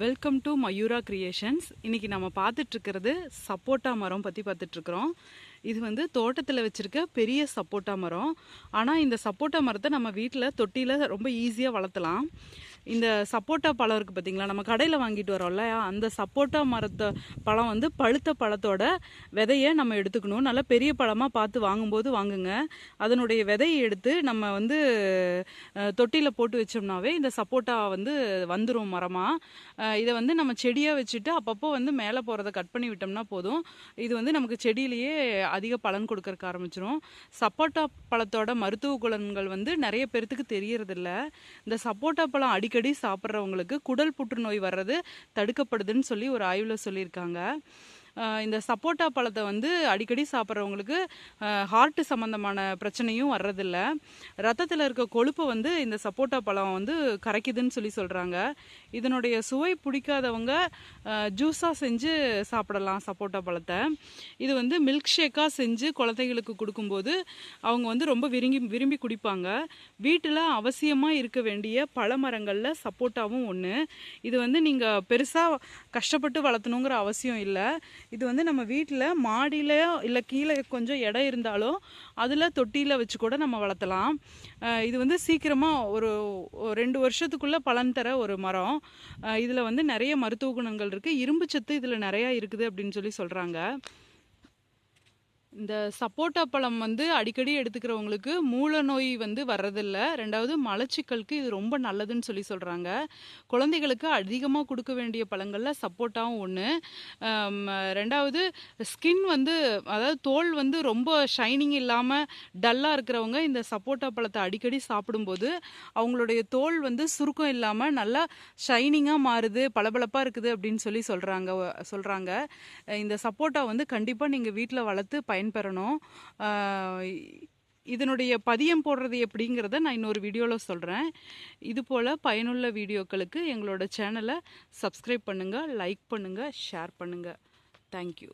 Welcome to Mayura creations இன்றைக்கி நம்ம பார்த்துட்ருக்கிறது சப்போட்டா மரம் பற்றி பார்த்துட்ருக்குறோம் இது வந்து தோட்டத்தில் வச்சுருக்க பெரிய சப்போட்டா மரம். ஆனால் இந்த சப்போட்டா மரத்தை நம்ம வீட்டில் தொட்டியில் ரொம்ப ஈஸியாக வளர்த்தலாம். இந்த சப்போட்டா பழம் இருக்குது பார்த்தீங்களா நம்ம கடையில் வாங்கிட்டு வரோம்ல அந்த சப்போட்டா மரத்தை பழம் வந்து பழுத்த பழத்தோட விதையை நம்ம எடுத்துக்கணும். நல்லா பெரிய பழமாக பார்த்து வாங்கும்போது வாங்குங்க. அதனுடைய விதையை எடுத்து நம்ம வந்து தொட்டியில் போட்டு வச்சோம்னாவே இந்த சப்போட்டா வந்து வந்துடும் மரமாக இதை வந்து நம்ம செடியாக வச்சுட்டு அப்பப்போ வந்து மேலே போகிறத கட் பண்ணி விட்டோம்னா போதும். இது வந்து நமக்கு செடியிலேயே அதிக பலன் கொடுக்கறக்கு ஆரம்பிச்சிடும் சப்போட்டா பழத்தோட மருத்துவ குணங்கள் வந்து நிறைய பேர்த்துக்கு தெரியறதில்ல. இந்த சப்போட்டா பழம் அடிக்கடி சாப்பிட்றவங்களுக்கு குடல் புற்றுநோய் வர்றது தடுக்கப்படுதுன்னு சொல்லி ஒரு ஆய்வில் சொல்லியிருக்காங்க. இந்த சப்போட்டா பழத்தை வந்து அடிக்கடி சாப்பிட்றவங்களுக்கு ஹார்ட்டு சம்மந்தமான பிரச்சனையும் வர்றதில்ல. ரத்தத்தில் இருக்க கொழுப்பை வந்து இந்த சப்போட்டா பழம் வந்து கரைக்குதுன்னு சொல்லி சொல்கிறாங்க இதனுடைய சுவை பிடிக்காதவங்க ஜூஸாக செஞ்சு சாப்பிடலாம் சப்போட்டா பழத்தை. இது வந்து மில்க் ஷேக்காக செஞ்சு குழந்தைகளுக்கு கொடுக்கும்போது அவங்க வந்து ரொம்ப விரும்பி விரும்பி குடிப்பாங்க. வீட்டில் அவசியமாக இருக்க வேண்டிய பழமரங்களில் சப்போட்டாவும் ஒன்று இது வந்து நீங்கள் பெருசாக கஷ்டப்பட்டு வளர்த்தணுங்கிற அவசியம் இல்லை. இது வந்து நம்ம வீட்டில் மாடியில் இல்லை கீழே கொஞ்சம் இடம் இருந்தாலும் அதில் தொட்டியில் வச்சு கூட நம்ம வளர்த்தலாம். இது வந்து சீக்கிரமாக ஒரு ஒரு ரெண்டு வருஷத்துக்குள்ளே பலன் தர ஒரு மரம். இதில் வந்து நிறைய மருத்துவ குணங்கள் இருக்குது இரும்பு சத்து இதில் நிறையா இருக்குது அப்படின்னு சொல்லி சொல்கிறாங்க இந்த சப்போட்டா பழம் வந்து அடிக்கடி எடுத்துக்கிறவங்களுக்கு மூல நோய் வந்து வர்றதில்ல. ரெண்டாவது மலச்சிக்கலுக்கு இது ரொம்ப நல்லதுன்னு சொல்லி சொல்கிறாங்க குழந்தைகளுக்கு அதிகமாக கொடுக்க வேண்டிய பழங்களில் சப்போட்டாவும் ஒன்று ரெண்டாவது ஸ்கின் வந்து அதாவது தோல் வந்து ரொம்ப ஷைனிங் இல்லாமல் டல்லாக இருக்கிறவங்க இந்த சப்போட்டா பழத்தை அடிக்கடி சாப்பிடும்போது அவங்களுடைய தோல் வந்து சுருக்கம் இல்லாமல் நல்லா ஷைனிங்காக மாறுது பளபளப்பாக இருக்குது அப்படின்னு சொல்லி சொல்கிறாங்க சொல்கிறாங்க இந்த சப்போட்டா வந்து கண்டிப்பாக நீங்கள் வீட்டில் வளர்த்து பயன் பயன்பெறணும். இதனுடைய பதியம் போடுறது எப்படிங்கிறத நான் இன்னொரு வீடியோவில் சொல்கிறேன் இது போல் பயனுள்ள வீடியோக்களுக்கு எங்களோட சேனலை சப்ஸ்கிரைப் பண்ணுங்கள் லைக் பண்ணுங்கள் ஷேர் பண்ணுங்கள் தேங்க்யூ